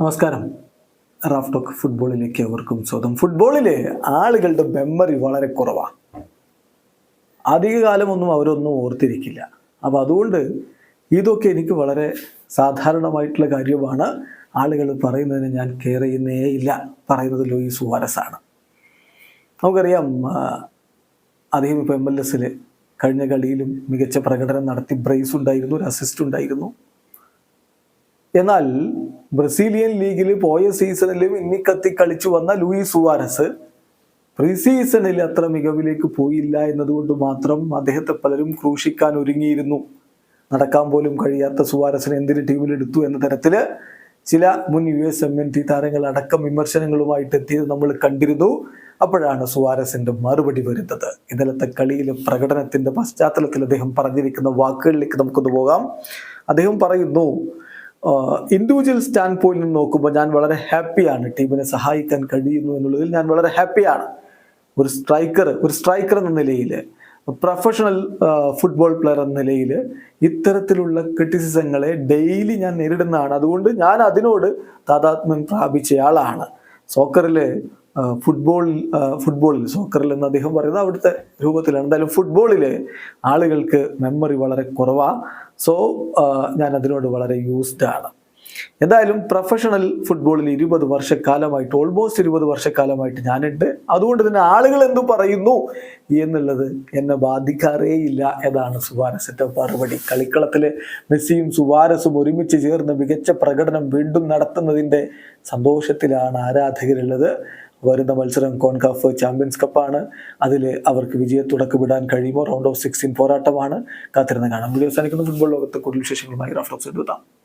നമസ്കാരം. Raf talk ഫുട്ബോളിലേക്ക് അവർക്കും സ്വന്തം ഫുട്ബോളിലെ ആളുകളുടെ മെമ്മറി വളരെ കുറവാണ് അധികകാലമൊന്നും അവരൊന്നും ഓർത്തിരിക്കില്ല. അപ്പോൾ അതുകൊണ്ട് ഇതൊക്കെ എനിക്ക് വളരെ സാധാരണമായിട്ടുള്ള കാര്യമാണ്. ആളുകൾ പറയുന്നതിന് ഞാൻ കെയർ ചെയ്യുന്നേ ഇല്ല. പറയുന്നത് ലൂയിസ് സുവാരസാണ് നമുക്കറിയാം അദ്ദേഹം ഇപ്പോൾ എം എൽ എസിൽ കഴിഞ്ഞ കളിയിലും മികച്ച പ്രകടനം നടത്തി ബ്രേസ് ഉണ്ടായിരുന്നു ഒരു അസിസ്റ്റ് ഉണ്ടായിരുന്നു. എന്നാൽ ബ്രസീലിയൻ ലീഗിൽ പോയ സീസണിലും ഇന്നിക്കത്തി കളിച്ചു വന്ന ലൂയിസ് സുവാരസ് പ്രീ സീസണിൽ അത്ര മികവിലേക്ക് പോയില്ല എന്നതുകൊണ്ട് മാത്രം അദ്ദേഹത്തെ പലരും ക്രൂശിക്കാൻ ഒരുങ്ങിയിരുന്നു. നടക്കാൻ പോലും കഴിയാത്ത സുവാരസിനെ എന്തിന് ടീമിലെടുത്തു എന്ന തരത്തിൽ ചില മുൻ U S M N T താരങ്ങൾ അടക്കം വിമർശനങ്ങളുമായിട്ട് എത്തിയത് നമ്മൾ കണ്ടിരുന്നു. അപ്പോഴാണ് സുവാരസിന്റെ മറുപടി വരുന്നത്. ഇന്നലത്തെ കളിയിലെ പ്രകടനത്തിന്റെ പശ്ചാത്തലത്തിൽ അദ്ദേഹം പറഞ്ഞിരിക്കുന്ന വാക്കുകളിലേക്ക് നമുക്കൊന്ന് പോകാം. അദ്ദേഹം പറയുന്നു ഇൻഡിവിജ്വൽ സ്റ്റാൻഡ് പോയിന്റിൽ നോക്കുമ്പോൾ ഞാൻ വളരെ ഹാപ്പിയാണ് ടീമിനെ സഹായിക്കാൻ കഴിയുന്നു എന്നുള്ളതിൽ ഞാൻ വളരെ ഹാപ്പിയാണ് ഒരു സ്ട്രൈക്കർ ഒരു സ്ട്രൈക്കർ എന്ന നിലയിൽ പ്രൊഫഷണൽ ഫുട്ബോൾ പ്ലെയർ എന്ന നിലയിൽ ഇത്തരത്തിലുള്ള ക്രിറ്റിസിസങ്ങളെ ഡെയിലി ഞാൻ നേരിടുന്നതാണ്. അതുകൊണ്ട് ഞാൻ അതിനോട് താതാത്മ്യം പ്രാപിച്ചയാളാണ്. സോക്കറിൽ ഫുട്ബോൾ ഫുട്ബോളിൽ സോക്കറിൽ എന്ന് അദ്ദേഹം പറയുന്നത് അവിടുത്തെ രൂപത്തിലാണ്. എന്തായാലും ഫുട്ബോളിൽ ആളുകൾക്ക് മെമ്മറി വളരെ കുറവാണ് സോ ഞാൻ അതിനോട് വളരെ യൂസ്ഡ് ആണ്. എന്തായാലും പ്രൊഫഷണൽ ഫുട്ബോളിൽ ഇരുപത് വർഷക്കാലമായിട്ട് ഓൾമോസ്റ്റ് ഇരുപത് വർഷക്കാലമായിട്ട് ഞാനുണ്ട്. അതുകൊണ്ട് തന്നെ ആളുകൾ എന്തു പറയുന്നു എന്നുള്ളത് എന്നെ ബാധിക്കാറേ ഇല്ല എന്നാണ് സുവാരസിന്റെ മറുപടി. കളിക്കളത്തിൽ മെസ്സിയും സുവാരസും ഒരുമിച്ച് ചേർന്ന് മികച്ച പ്രകടനം വീണ്ടും നടത്തുന്നതിന്റെ സന്തോഷത്തിലാണ് ആരാധകരുള്ളത്. വരുന്ന മത്സരം കോൺകാഫ് ചാമ്പ്യൻസ് കപ്പാണ്. അതിൽ അവർക്ക് വിജയത്തുടക്കമിടാൻ കഴിയുമോ? റൗണ്ട് ഓഫ് സിക്സ്റ്റീൻ പോരാട്ടമാണ്. കാത്തിരുന്ന് കാണാം. വീഡിയോ അവസാനിക്കുന്ന. ഫുട്ബോൾ ലോകത്തെ കൂടുതൽ വിശേഷങ്ങളുമായി റഫറൻസ് എടുത്താം.